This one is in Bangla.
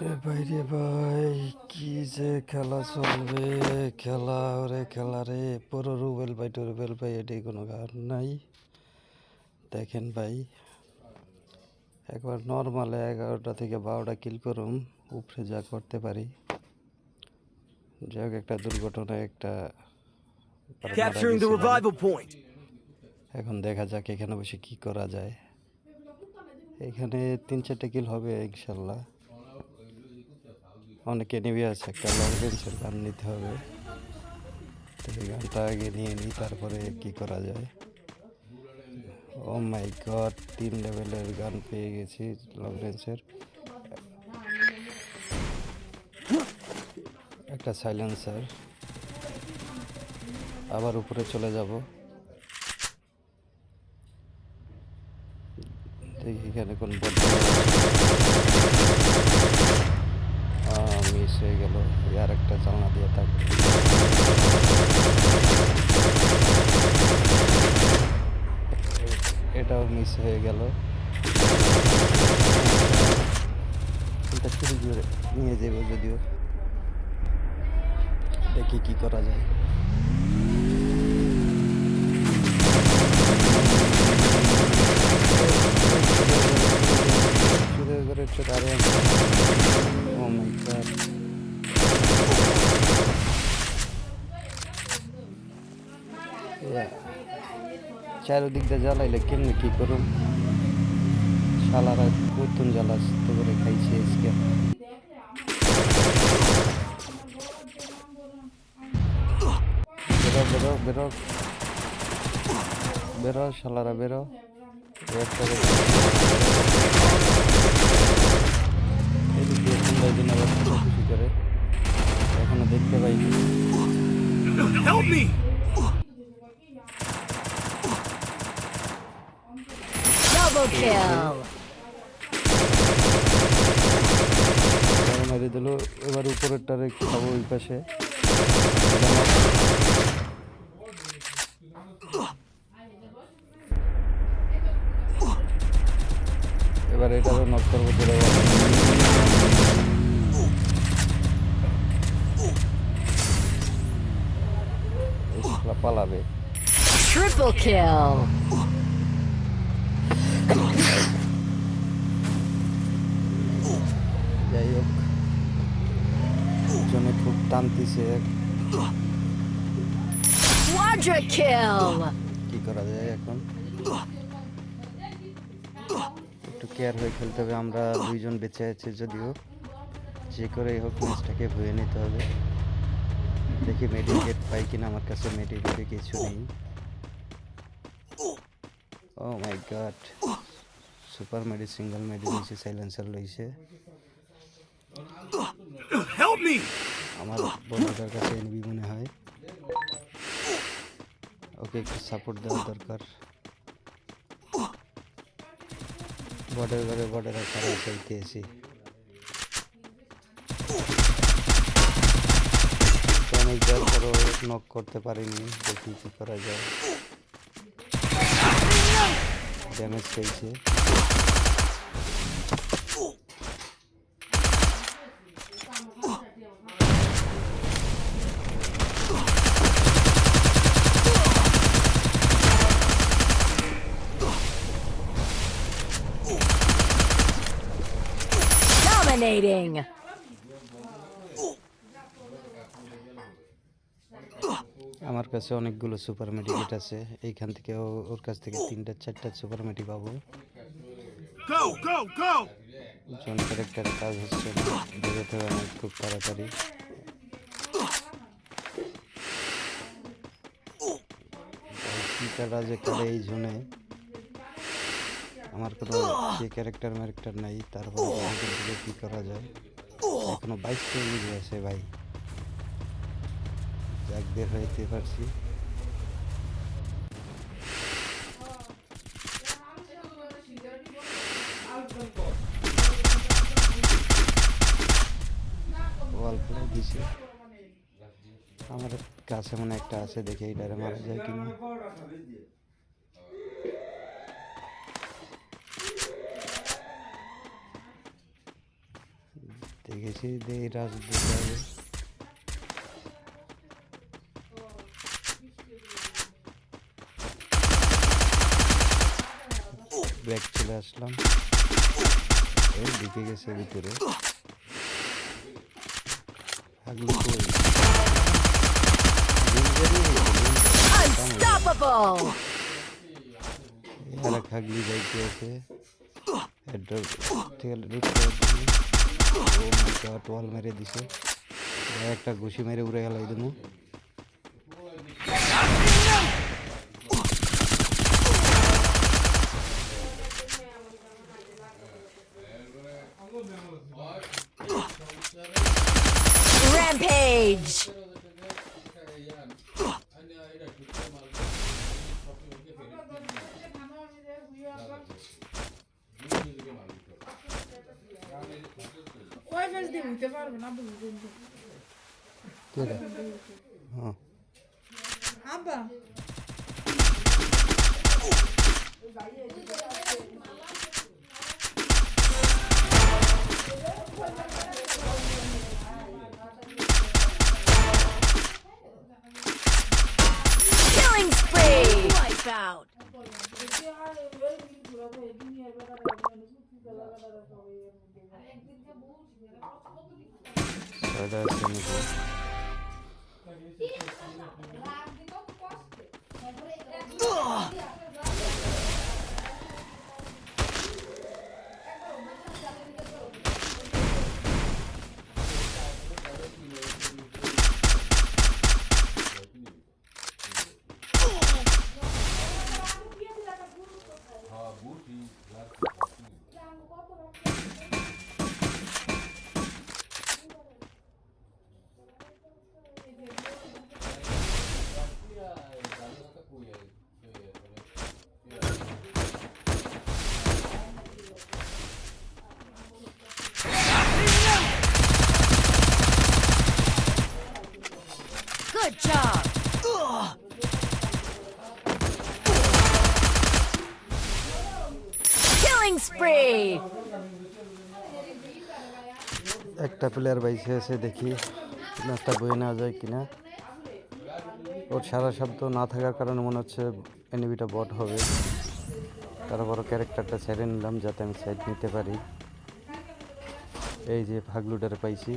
রে ভাই ভাই কি যে খেলা চলবে? খেলা ওরে খেলা রে। পুরো রুবেল ভাই টুরুবেল ভাই এটি কোনো গান নাই। দেখেন ভাই একবার নর্মালে এগারোটা থেকে বারোটা কিল করুম উপরে যা করতে পারি। যাই হোক একটা দুর্ঘটনা একটা. এখন দেখা যাক এখানে বসে কি করা যায়। এখানে তিন চারটে কিল হবে, ইনশাল্লাহ। অনেকে এনিমি আছে, একটা লং রেঞ্জের গান নিতে হবে। তো এই গানটা আগে নিয়ে নিই, তারপরে কি করা যায়। ও মাই গড তিন লেভেলের গান পেয়ে গেছি লং রেঞ্জের একটা সাইলেন্সার আবার উপরে চলে যাব। এখানে কোন মিস হয়ে গেল। আর একটা চালনা দিয়ে থাক। এটাও মিস হয়ে গেল। এটা চুরি করে নিয়ে যাব যদিও। দেখি কি করা যায়। চারিদিক দিয়ে জ্বালাইলে কেমনি কি করুম? শালারা নতুন জ্বালাস্ত করে খাইছে আজকে। বেরো বেরো বেরো। বেরো, শালারা, বেরো। করে। এখনও দেখতে পাইনি Help me! Double kill. তারা মেরে দিল এবার উপরেরটারে খাব ওই পাশে এবার এটারও নক করব পালাবে। Triple kill. টানতিছে. কি করা যায় এখন? একটু কেয়ার হয়ে খেলতে হবে আমরা দুইজন বেঁচে আছি যদিও। যে করেই হোক ম্যাচটাকে ভুয়ে নিতে হবে। দেখি মেডিকেট পাই কিনা আমার কাছে মেডিকেটে কিছু নেই। ও মাই গড সুপার মেডি সিঙ্গেল মেডি লইছে সাইলেন্সার লইছে। Help me! আমার বন্ধুটার কাছে এনবি মনে হয়। ওকে একটু সাপোর্ট দেওয়া দরকার। বর্ডার ঘরে বর্ডারে খারাপ খেলতে এসি। অনেক পরও নক করতে পারিনি, দেখি কি করা যায়। ড্যামেজ পেয়েছে। Dominating. আমার কাছে অনেকগুলো সুপার মেডিকেট আছে। এইখান থেকে ওর কাছ থেকে তিনটা চারটা সুপার মেডি পাবো! জন ক্যারেক্টারের কাজ হচ্ছে বেরোতে হবে আমার খুব তাড়াতাড়ি। যে করে এই জোনে আমার কোনো যে ক্যারেক্টার ম্যারেক্টার নাই তারপরে কী করা যায়। এখনও বাইশ মিনিট আছে ভাই। যাক বের হইতে পারছি। দিছে। আমার কাছে মনে একটা আছে দেখে এইটারে মারা যায় কিনা। গেছি দিয়ে রাজ দিতে হবে ব্যাগ চলে আসলাম এই ঢুকে গেছে ভিতরে আগলে কই Ninja রে, ninja। Unstoppable! আর খাগলি যাইতে আছে এটা তেল লুট করে দিলি ও মাই গড ওয়াল মেরে দিছে এবার একটা ঘুষি মেরে উড়ে গেল দিমু Rampage! ফেস দিয়ে উঠতে পারব না বুঝবেন হ্যাঁ আব্বা ছয়টা আছে নাকি Good Spree! একটা প্লেয়ার বাইসে আছে দেখি ম্যাচটা বয়ে নেওয়া যায় কিনা। ওর সারা শব্দ না থাকার কারণে মনে হচ্ছে এনিমিটা বট হবে। তারপর ক্যারেক্টারটা ছেড়ে নিলাম যাতে আমি সাইড নিতে পারি। এই যে ফাগলুটার পাইছি।